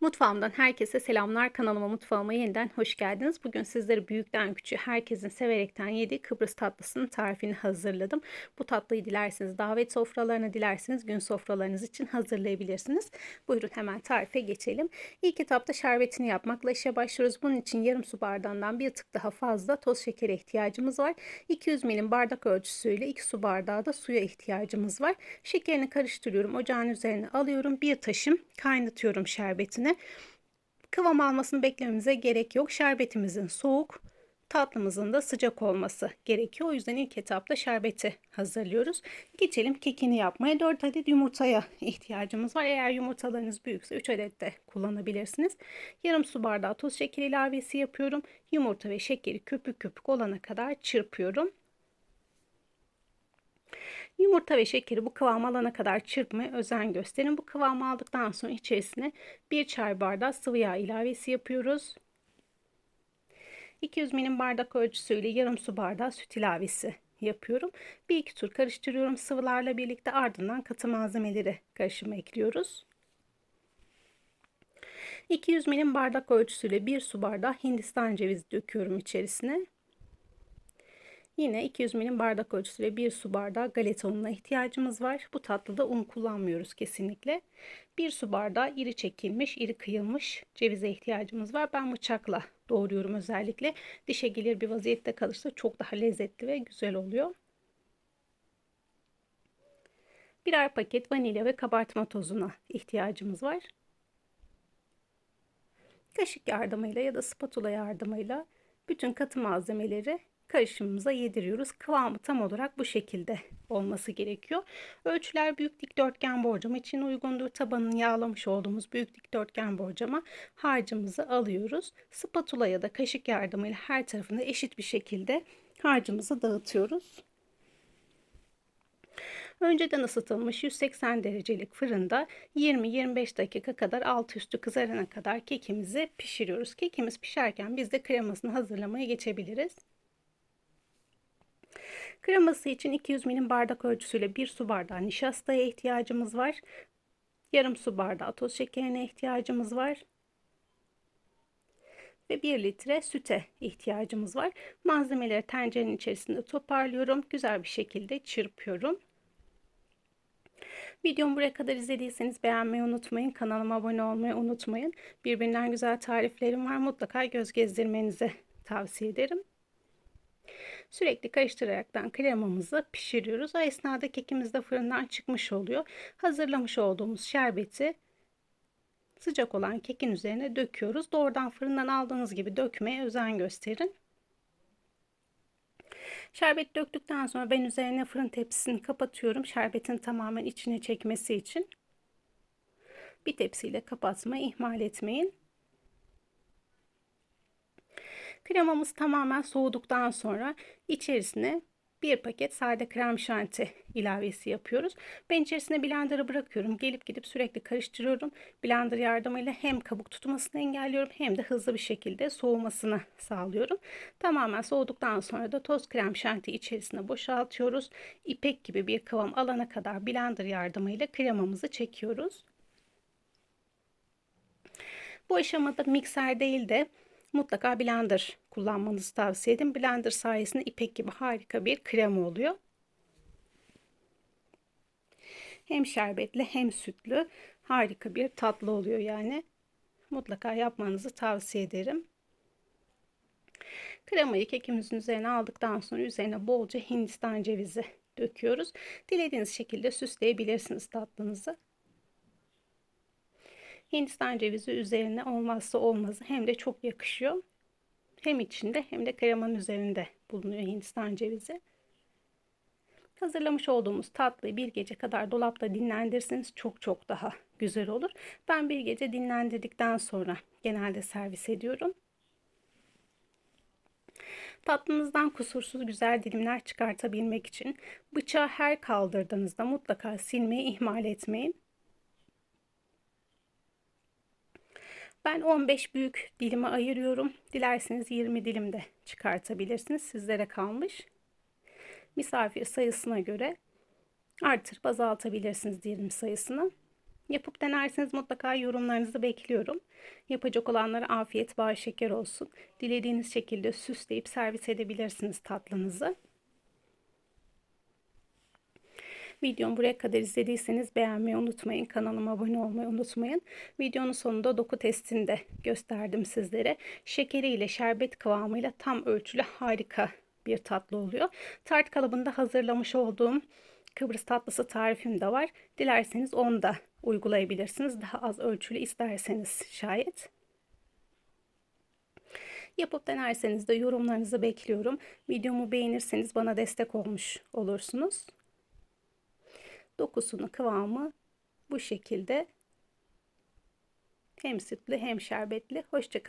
Mutfağımdan herkese selamlar. Kanalıma mutfağıma yeniden hoş geldiniz. Bugün sizlere büyükten küçüğe herkesin severekten yediği Kıbrıs tatlısının tarifini hazırladım. Bu tatlıyı dilerseniz davet sofralarına dilerseniz gün sofralarınız için hazırlayabilirsiniz. Buyurun hemen tarife geçelim. İlk etapta şerbetini yapmakla işe başlıyoruz. Bunun için yarım su bardağından bir tık daha fazla toz şekere ihtiyacımız var. 200 milim bardak ölçüsüyle 2 su bardağı da suya ihtiyacımız var. Şekerini karıştırıyorum. Ocağın üzerine alıyorum. Bir taşım kaynatıyorum şerbetini. Kıvam almasını beklememize gerek yok. Şerbetimizin soğuk, tatlımızın da sıcak olması gerekiyor. O yüzden ilk etapta şerbeti hazırlıyoruz. Geçelim kekini yapmaya. 4 adet yumurtaya ihtiyacımız var. Eğer yumurtalarınız büyükse 3 adet de kullanabilirsiniz. Yarım su bardağı tuz şekeri ilavesi yapıyorum. Yumurta ve şekeri köpük köpük olana kadar çırpıyorum. Yumurta ve şekeri bu kıvam alana kadar çırpmaya özen gösterin. Bu kıvamı aldıktan sonra içerisine bir çay bardağı sıvı yağ ilavesi yapıyoruz. 200 milim bardak ölçüsüyle yarım su bardağı süt ilavesi yapıyorum. Bir iki tur karıştırıyorum sıvılarla birlikte ardından katı malzemeleri karışıma ekliyoruz. 200 milim bardak ölçüsüyle bir su bardağı hindistan cevizi döküyorum içerisine. Yine 200 milim bardak ölçüsüyle 1 su bardağı galeta ununa ihtiyacımız var. Bu tatlıda un kullanmıyoruz kesinlikle. 1 su bardağı iri çekilmiş, iri kıyılmış cevize ihtiyacımız var. Ben bıçakla doğruyorum özellikle. Dişe gelir bir vaziyette kalırsa çok daha lezzetli ve güzel oluyor. Birer paket vanilya ve kabartma tozuna ihtiyacımız var. Kaşık yardımıyla ya da spatula yardımıyla bütün katı malzemeleri karışımımıza yediriyoruz. Kıvamı tam olarak bu şekilde olması gerekiyor. Ölçüler büyük dikdörtgen borcama için uygundur. Tabanını yağlamış olduğumuz büyük dikdörtgen borcama harcımızı alıyoruz. Spatula ya da kaşık yardımıyla her tarafında eşit bir şekilde harcımızı dağıtıyoruz. Önceden ısıtılmış 180 derecelik fırında 20-25 dakika kadar alt üstü kızarana kadar kekimizi pişiriyoruz. Kekimiz pişerken biz de kremasını hazırlamaya geçebiliriz. Kreması için 200 milim bardak ölçüsüyle 1 su bardağı nişastaya ihtiyacımız var. Yarım su bardağı toz şekerine ihtiyacımız var. Ve 1 litre süte ihtiyacımız var. Malzemeleri tencerenin içerisinde toparlıyorum. Güzel bir şekilde çırpıyorum. Videomu buraya kadar izlediyseniz beğenmeyi unutmayın. Kanalıma abone olmayı unutmayın. Birbirinden güzel tariflerim var. Mutlaka göz gezdirmenizi tavsiye ederim. Sürekli karıştıraraktan kremamızı pişiriyoruz. O esnada kekimiz de fırından çıkmış oluyor. Hazırlamış olduğumuz şerbeti sıcak olan kekin üzerine döküyoruz. Doğrudan fırından aldığınız gibi dökmeye özen gösterin. Şerbet döktükten sonra ben üzerine fırın tepsisini kapatıyorum. Şerbetin tamamen içine çekmesi için. Bir tepsiyle kapatmayı ihmal etmeyin. Kremamız tamamen soğuduktan sonra içerisine bir paket sade krem şanti ilavesi yapıyoruz. Ben içerisine blender'ı bırakıyorum. Gelip gidip sürekli karıştırıyorum. Blender yardımıyla hem kabuk tutmasını engelliyorum hem de hızlı bir şekilde soğumasını sağlıyorum. Tamamen soğuduktan sonra da toz krem şanti içerisine boşaltıyoruz. İpek gibi bir kıvam alana kadar blender yardımıyla kremamızı çekiyoruz. Bu aşamada mikser değil de mutlaka blender kullanmanızı tavsiye ederim. Blender sayesinde ipek gibi harika bir krem oluyor. Hem şerbetli hem sütlü harika bir tatlı oluyor yani. Mutlaka yapmanızı tavsiye ederim. Kremayı kekimizin üzerine aldıktan sonra üzerine bolca hindistan cevizi döküyoruz. Dilediğiniz şekilde süsleyebilirsiniz tatlınızı. Hindistan cevizi üzerine olmazsa olmazı hem de çok yakışıyor. Hem içinde hem de kremanın üzerinde bulunuyor Hindistan cevizi. Hazırlamış olduğumuz tatlıyı bir gece kadar dolapta dinlendirseniz çok çok daha güzel olur. Ben bir gece dinlendirdikten sonra genelde servis ediyorum. Tatlınızdan kusursuz güzel dilimler çıkartabilmek için bıçağı her kaldırdığınızda mutlaka silmeyi ihmal etmeyin. Ben 15 büyük dilime ayırıyorum. Dilerseniz 20 dilim de çıkartabilirsiniz. Sizlere kalmış. Misafir sayısına göre artırıp azaltabilirsiniz dilim sayısını. Yapıp denerseniz mutlaka yorumlarınızı bekliyorum. Yapacak olanlara afiyet, bal şeker olsun. Dilediğiniz şekilde süsleyip servis edebilirsiniz tatlınızı. Videomu buraya kadar izlediyseniz beğenmeyi unutmayın. Kanalıma abone olmayı unutmayın. Videonun sonunda doku testini de gösterdim sizlere. Şekeri ile şerbet kıvamıyla tam ölçülü harika bir tatlı oluyor. Tart kalıbında hazırlamış olduğum Kıbrıs tatlısı tarifim de var. Dilerseniz onu da uygulayabilirsiniz. Daha az ölçülü isterseniz şayet. Yapıp denerseniz de yorumlarınızı bekliyorum. Videomu beğenirseniz bana destek olmuş olursunuz. Dokusunu, kıvamı bu şekilde hem sütlü hem şerbetli. Hoşçakalın.